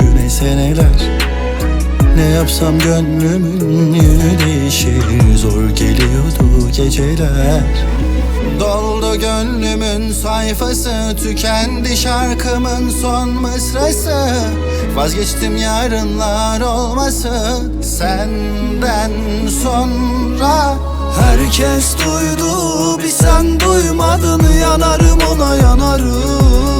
Gülüşüne seneler ne yapsam gönlümün yönü değişir. Zor geliyordu geceler. Doldu gönlümün sayfası Tükendi şarkımın son mısrası. Vazgeçtim yarınlar olması Senden sonra. Herkes duydu bir sen duymadın Yanarım ona yanarım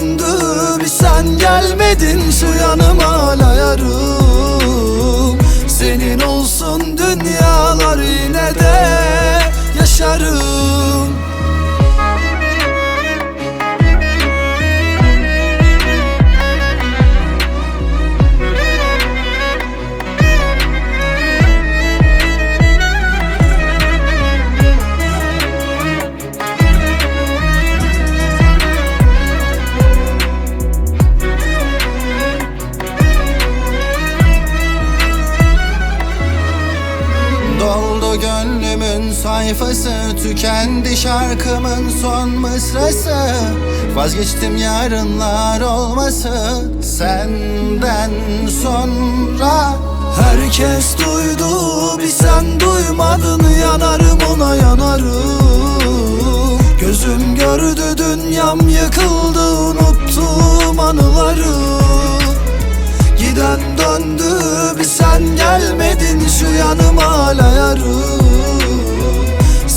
Giden döndü bir sen gelmedin Şu yanım hala Senin olsun dünyalar yine de yaşarım sayfası Tükendi şarkımın son mısrası. Vazgeçtim yarınlar olması Senden sonra. Herkes duydu bir sen duymadın Yanarım ona yanarım. Gözüm gördü dünyam yıkıldı Unuttum anıları. Giden döndü bir sen gelmedin Şu yanım hala yarım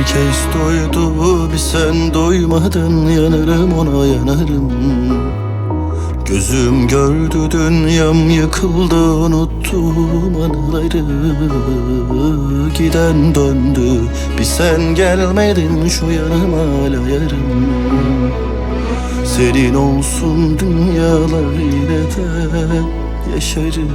Herkes doydu bir sen doymadın Yanarım ona yanarım. Gözüm gördü dünyam yıkıldı Unuttum anıları. Giden döndü bir sen gelmedin Şu yanım hala yarım. Senin olsun dünyalar yine de yaşarım